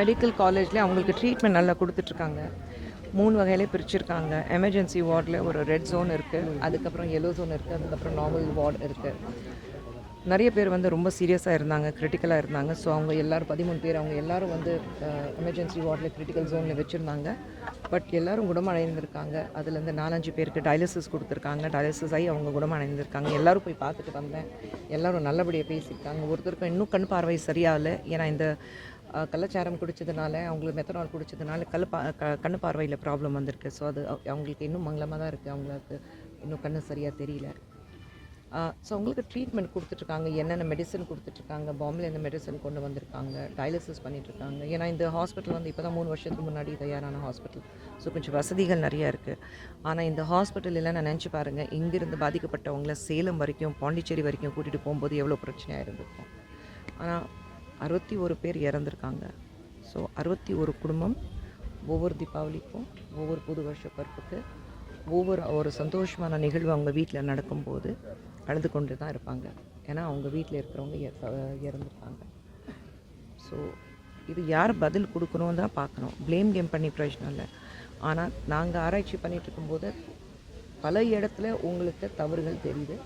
Medical காலேஜ்லேயே அவங்களுக்கு treatment நல்லா கொடுத்துட்ருக்காங்க. மூணு வகையிலே பிரிச்சிருக்காங்க. எமர்ஜென்சி வார்டில் ஒரு ரெட் ஜோன் இருக்குது அதுக்கப்புறம் எல்லோ ஜோன் இருக்குது அதுக்கப்புறம் நார்மல் வார்டு இருக்குது நிறைய பேர் வந்து ரொம்ப சீரியஸாக இருந்தாங்க கிரிட்டிக்கலாக இருந்தாங்க. ஸோ அவங்க எல்லாரும் பதிமூணு பேர் அவங்க எல்லாரும் வந்து எமர்ஜென்சி வார்டில் கிரிட்டிக்கல் ஜோனில் வச்சுருந்தாங்க. பட் எல்லாரும் குணமடைந்திருக்காங்க. அதுலேருந்து நாலஞ்சு பேருக்கு டயாலிசிஸ் கொடுத்துருக்காங்க. டயாலிசிஸ் ஆகி அவங்க குணமடைந்திருக்காங்க. எல்லோரும் போய் பார்த்துட்டு வந்தேன். எல்லோரும் நல்லபடியாக பேசியிருக்காங்க ஒருத்தருக்கும் இன்னும் கண் பார்வை சரியாகலை. ஏன்னா இந்த கலாச்சாரம் கள்ளச்சாரம் அவங்களுக்கு மெத்தனால் குடித்ததுனால கல் பா க கண்ணு பார்வையில் ப்ராப்ளம் வந்திருக்கு. ஸோ அது அவங்களுக்கு இன்னும் மங்களமாக தான் இருக்குது அவங்களுக்கு இன்னும் கண்ணு சரியாக தெரியல. ஸோ அவங்களுக்கு ட்ரீட்மெண்ட் கொடுத்துட்ருக்காங்க. என்னென்ன மெடிசன் கொடுத்துட்ருக்காங்க? பாம்பேலேருந்து மெடிசன் கொண்டு வந்திருக்காங்க? டயாலிசிஸ் பண்ணிகிட்ருக்காங்க ஏன்னா இந்த ஹாஸ்பிட்டல் வந்து இப்போ தான் மூணு வருஷத்துக்கு முன்னாடி தயாரான ஹாஸ்பிட்டல் ஸோ கொஞ்சம் வசதிகள் நிறையா இருக்குது ஆனால் இந்த ஹாஸ்பிட்டல் நான் நினச்சி பாருங்கள் இங்கிருந்து பாதிக்கப்பட்டவங்கள சேலம் வரைக்கும் பாண்டிச்சேரி வரைக்கும் கூட்டிகிட்டு போகும்போது எவ்வளோ பிரச்சனையாக இருந்திருக்கும். ஆனால் அறுபத்தி ஒரு பேர் இறந்துருக்காங்க. ஸோ அறுபத்தி ஒரு குடும்பம் ஒவ்வொரு தீபாவளிக்கும் ஒவ்வொரு புது வருஷ பிறப்புக்கு ஒவ்வொரு ஒரு சந்தோஷமான நிகழ்வு அவங்க வீட்டில் நடக்கும்போது அழுது கொண்டு தான் இருப்பாங்க. ஏன்னா அவங்க வீட்டில் இருக்கிறவங்க இறந்துருப்பாங்க. ஸோ இது யார் பதில் கொடுக்கணும் தான் பார்க்கணும். ப்ளேம் கேம் பண்ணி பிரச்சனை இல்லை. ஆனால் நாங்கள் ஆராய்ச்சி பண்ணிட்டு இருக்கும்போது பல இடத்துல உங்களுக்கு தவறுகள் தெரியுது.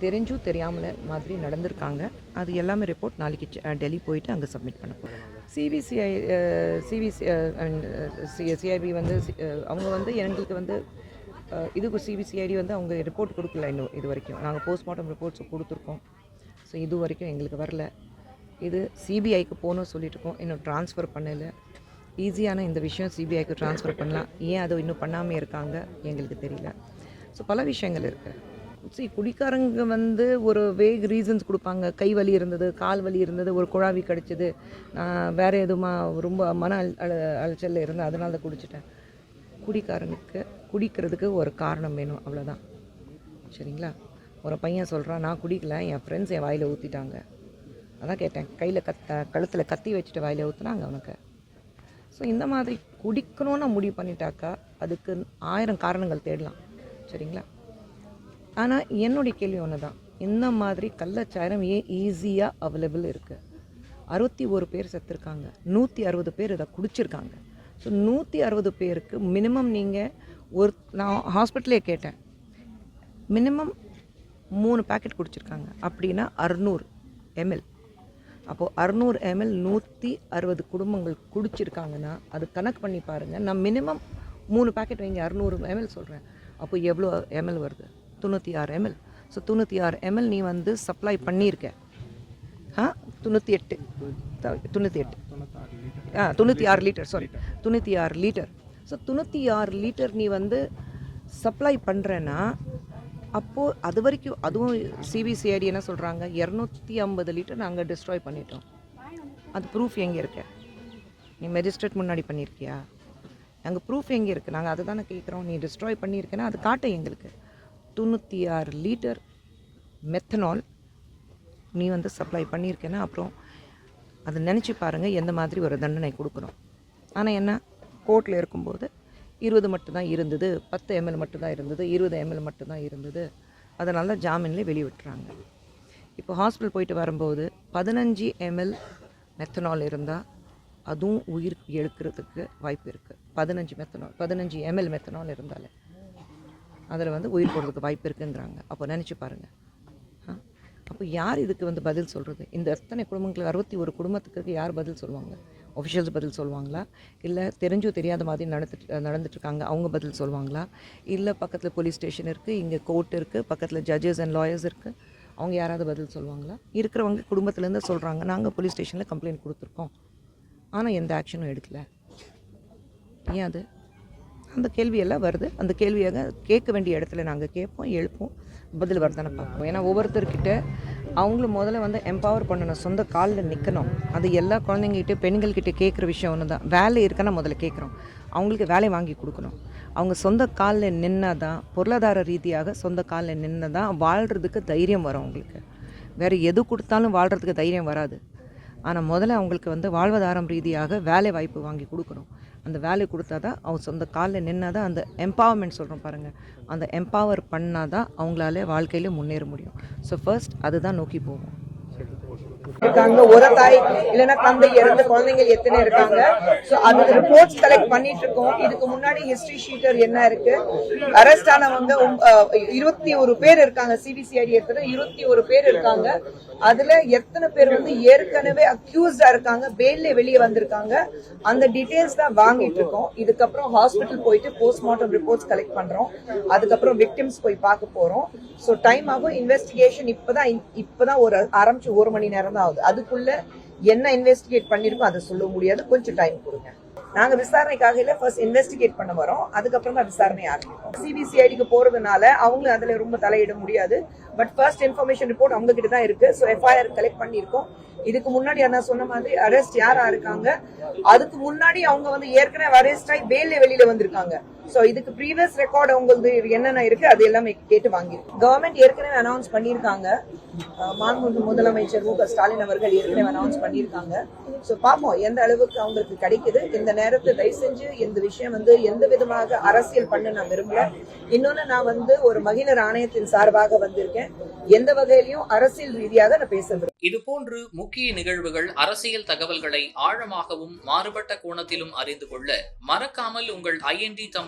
தெரிஞ்சும் தெரியாமல மாதிரி நடந்திருக்காங்க. அது எல்லாமே ரிப்போர்ட் நாளைக்கு டெல்லி போயிட்டு அங்கே சப்மிட் பண்ண போகிறோம் சிபிசிஐ சிபிசி சிஐபி வந்து சி- அவங்க வந்து எங்களுக்கு வந்து இதுக்கு சிபிசிஐடி வந்து அவங்க ரிப்போர்ட் கொடுக்கல இன்னும் இது வரைக்கும். நாங்கள் போஸ்ட்மார்ட்டம் ரிப்போர்ட்ஸ் கொடுத்துருக்கோம். ஸோ இது வரைக்கும் எங்களுக்கு வரல. இது சிபிஐக்கு போகணும்னு சொல்லிட்டுருக்கோம் இன்னும் ட்ரான்ஸ்ஃபர் பண்ணலை. ஈஸியான இந்த விஷயம் சிபிஐக்கு ட்ரான்ஸ்ஃபர் பண்ணலாம். ஏன் அதை இன்னும் பண்ணாமல் இருக்காங்க எங்களுக்கு தெரியல. ஸோ பல விஷயங்கள் இருக்குது சரி குடிக்காரங்க வந்து ஒரு வேக் ரீசன்ஸ் கொடுப்பாங்க. கை வலி இருந்தது கால் வலி இருந்தது ஒரு குழாவி கிடச்சிது. நான் வேறு எதுவுமா ரொம்ப மன அல் அல அலைச்சலில் இருந்தேன் அதனால தான் குடிச்சிட்டேன். குடிக்காரனுக்கு குடிக்கிறதுக்கு ஒரு காரணம் வேணும் அவ்வளோதான் சரிங்களா? ஒரு பையன் சொல்கிறான் நான் குடிக்கல என் ஃப்ரெண்ட்ஸ் என் வாயில் ஊற்றிட்டாங்க அதான் கேட்டேன் கையில் கத்த கழுத்தில் கத்தி வச்சுட்டு வாயில் ஊற்றுனாங்க அவனுக்கு. ஸோ இந்த மாதிரி குடிக்கணும்னு முடிவு பண்ணிட்டாக்கா அதுக்கு ஆயிரம் காரணங்கள் தேடலாம். சரிங்களா? ஆனால் என்னுடைய கேள்வி ஒன்று தான் இந்த மாதிரி கள்ளச்சாரம் ஏன் ஈஸியாக அவைலபிள் இருக்குது அறுபத்தி ஒரு பேர் செத்துருக்காங்க. நூற்றி அறுபது பேர் இதை குடிச்சிருக்காங்க. ஸோ நூற்றி அறுபது பேருக்கு மினிமம் நீங்கள் ஒரு நான் ஹாஸ்பிட்டலே கேட்டேன். மினிமம் மூணு பாக்கெட் குடிச்சிருக்காங்க. அப்படின்னா அறுநூறு எம்எல் அப்போது அறுநூறு எம்எல் நூற்றி அறுபது குடும்பங்கள் குடிச்சிருக்காங்கன்னா அது கணக்கு பண்ணி பாருங்கள் நான் மினிமம் மூணு பாக்கெட் வைங்க அறுநூறு எம்எல் சொல்கிறேன் அப்போ எவ்வளோ எம்எல் வருது? தொண்ணூற்றி ஆறு எம்எல் ஸோ தொண்ணூற்றி ஆறு எம்எல் நீ வந்து சப்ளை பண்ணியிருக்க. ஆ? தொண்ணூற்றி எட்டு. தொண்ணூற்றி எட்டு. ஆ தொண்ணூற்றி ஆறு லிட்டர் சாரி தொண்ணூற்றி ஆறு லிட்டர் ஸோ தொண்ணூற்றி ஆறு லிட்டர் நீ வந்து சப்ளை பண்ணுறேன்னா அப்போது அது வரைக்கும் அதுவும் சிபிசிஐடி என்ன சொல்கிறாங்க இரநூத்தி ஐம்பது லிட்டர் நாங்கள் டிஸ்ட்ராய் பண்ணிட்டோம். அது ப்ரூஃப் எங்கே இருக்க? நீ மெஜிஸ்ட்ரேட் முன்னாடி பண்ணியிருக்கியா அங்கே ப்ரூஃப் எங்கே இருக்குது நாங்கள் அதை தானே கேட்குறோம் நீ டிஸ்ட்ராய் பண்ணியிருக்கேன்னா அது காட்ட எங்களுக்கு. தொண்ணூற்றி ஆறு லிட்டர் மெத்தனால் நீ வந்து சப்ளை பண்ணியிருக்கேன்னா அப்புறம் அதை நினச்சி பாருங்கள் எந்த மாதிரி ஒரு தண்டனை கொடுக்குறோம். ஆனால் என்ன கோர்ட்டில் இருக்கும்போது இருபது மட்டும்தான் இருந்தது பத்து எம்எல் மட்டும்தான் இருந்தது இருபது எம்எல் மட்டும்தான் இருந்தது. அதனால ஜாமீன்லேயே வெளியே விட்டுறாங்க இப்போ ஹாஸ்பிட்டல் போயிட்டு வரும்போது பதினஞ்சு எம்எல் மெத்தனால் இருந்தால் அதுவும் உயிர் எழுக்கிறதுக்கு வாய்ப்பு இருக்குது பதினஞ்சு மெத்தனால் பதினஞ்சு எம்எல் மெத்தனால் இருந்தாலே. அதில் வந்து உயிர் போடுறதுக்கு வாய்ப்பு இருக்குங்கிறாங்க. அப்போ நினச்சி பாருங்கள் அப்போ யார் இதுக்கு வந்து பதில் சொல்கிறது இந்த எத்தனை குடும்பங்களுக்கு அறுபத்தி ஒரு குடும்பத்துக்கு யார் பதில் சொல்லுவாங்க? ஒஃபிஷியல்ஸ் பதில் சொல்லுவாங்களா? இல்லை தெரிஞ்சோ தெரியாத மாதிரி நடந்துட்டு நடந்துட்டுருக்காங்க அவங்க பதில் சொல்லுவாங்களா? இல்லை பக்கத்தில் போலீஸ் ஸ்டேஷன் இருக்குது இங்கே கோர்ட் இருக்குது பக்கத்தில் ஜட்ஜஸ் அண்ட் லாயர்ஸ் இருக்குது அவங்க யாராவது பதில் சொல்லுவாங்களா? இருக்கிறவங்க குடும்பத்துலேருந்து சொல்கிறாங்க நாங்கள் போலீஸ் ஸ்டேஷனில் கம்ப்ளைண்ட் கொடுத்துருக்கோம். ஆனால் எந்த ஆக்ஷனும் எடுக்கலை. ஏன் அது? அந்த கேள்வியெல்லாம் வருது. அந்த கேள்வியாக கேட்க வேண்டிய இடத்துல நாங்கள் கேட்போம் எழுப்போம் பதில் வரதானே பார்ப்போம். ஏன்னா ஒவ்வொருத்தர்கிட்ட அவங்களும் முதல்ல வந்து எம்பவர் பண்ணணும் சொந்த காலில் நிற்கணும் அது எல்லா குழந்தைங்ககிட்ட பெண்கள்கிட்ட கேட்குற விஷயம் ஒன்று தான் வேலை இருக்குன்னா முதல்ல கேட்குறோம். அவங்களுக்கு வேலை வாங்கி கொடுக்கணும். அவங்க சொந்த காலில் நின்னா தான் பொருளாதார ரீதியாக சொந்த காலில் நின்று தான் வாழ்கிறதுக்கு தைரியம் வரும் அவங்களுக்கு. வேறு எது கொடுத்தாலும் வாழ்கிறதுக்கு தைரியம் வராது. ஆனால் முதல்ல அவங்களுக்கு வந்து வாழ்வாதாரம் ரீதியாக வேலை வாய்ப்பு வாங்கி கொடுக்கணும். அந்த வேல்யூ கொடுத்தா தான் அவங்க சொந்த காலில் நின்னா தான் அந்த எம்பவர்மெண்ட் சொல்கிறோம் பாருங்கள் அந்த எம்பவர் பண்ணால் தான் அவங்களால வாழ்க்கையில் முன்னேற முடியும். ஸோ ஃபர்ஸ்ட் அதுதான் நோக்கி போவோம். இருக்காங்க. ஒரு தாய் இல்லைன்னா தந்தை இறந்த குழந்தைங்க எத்தனை இருக்காங்க? ஸோ அதுக்கு ரிப்போர்ட்ஸ் கலெக்ட் பண்ணிட்டு இருக்கோம் இதுக்கு முன்னாடி ஹிஸ்டரி ஷீட்டர் என்ன இருக்கு? அரெஸ்ட் ஆனவங்க இருபத்தி ஒரு பேர் இருக்காங்க. சிபிசிஐடி எடுத்தது இருபத்தி ஒரு பேர் இருக்காங்க. அதுல எத்தனை பேர் வந்து ஏற்கனவே அக்யூஸ்டா இருக்காங்க பெயில்ல வெளியே வந்திருக்காங்க. அந்த டீடைல்ஸ் தான் வாங்கிட்டு இருக்கோம் இதுக்கப்புறம் ஹாஸ்பிட்டல் போயிட்டு போஸ்ட்மார்ட்டம் ரிப்போர்ட்ஸ் கலெக்ட் பண்றோம். அதுக்கப்புறம் விக்டிம்ஸ் போய் பார்க்க போறோம். சோ டைம் ஆகும். இன்வெஸ்டிகேஷன் இப்பதான் இப்பதான் ஒரு ஆரம்பிச்சு ஒரு மணி நேரம் தான் ஆகுது. அதுக்குள்ள என்ன இன்வெஸ்டிகேட் பண்ணிருக்கோம் அதை சொல்ல முடியாது. கொஞ்சம் டைம் கொடுங்க. நாங்க விசாரணைக்காக இல்ல ஃபர்ஸ்ட் இன்வெஸ்டிகேட் பண்ண வரோம். அதுக்கப்புறம் தான் விசாரணை ஆரம்பிக்கும் சிபிசிஐடிக்கு போறதுனால அவங்களும் அதுல ரொம்ப தலையிட முடியாது. பட் ஃபர்ஸ்ட் இன்ஃபர்மேஷன் ரிப்போர்ட் அவங்க கிட்ட தான் இருக்கு. ஸோ எஃப்ஐஆர் கலெக்ட் பண்ணியிருக்கோம். இதுக்கு முன்னாடி நான் சொன்ன மாதிரி அரெஸ்ட் யாரா இருக்காங்க? அதுக்கு முன்னாடி அவங்க வந்து ஏற்கனவே அரெஸ்ட் ஆகி பெயில வெளியில வந்திருக்காங்க. சோ இதுக்கு ப்ரீவியஸ் ரெக்கார்டு உங்களுக்கு என்னென்ன இருக்கு அது எல்லாமே கேட்டு வாங்கி கவர்மெண்ட் ஏற்கனவே அனௌன்ஸ் பண்ணியிருக்காங்க. மாண்புமிகு முதலமைச்சர் மு க ஸ்டாலின் அவர்கள் ஏற்கனவே அனௌன்ஸ் பண்ணியிருக்காங்க. ஸோ பார்ப்போம் எந்த அளவுக்கு அவங்களுக்கு கிடைக்குது. இந்த நேரத்தை தயவு செஞ்சு இந்த விஷயம் வந்து எந்த விதமாக அரசியல் பண்ண நான் விரும்பல. இன்னொன்னு நான் வந்து ஒரு மகிழர் ஆணையத்தின் சார்பாக வந்திருக்கேன். எந்த வகையிலையும் அரசியல் ரீதியாக நான் பேச இது இதுபோன்று முக்கிய நிகழ்வுகள் அரசியல் தகவல்களை ஆழமாகவும் மாறுபட்ட கோணத்திலும் அறிந்து கொள்ள மறக்காமல் உங்கள் INT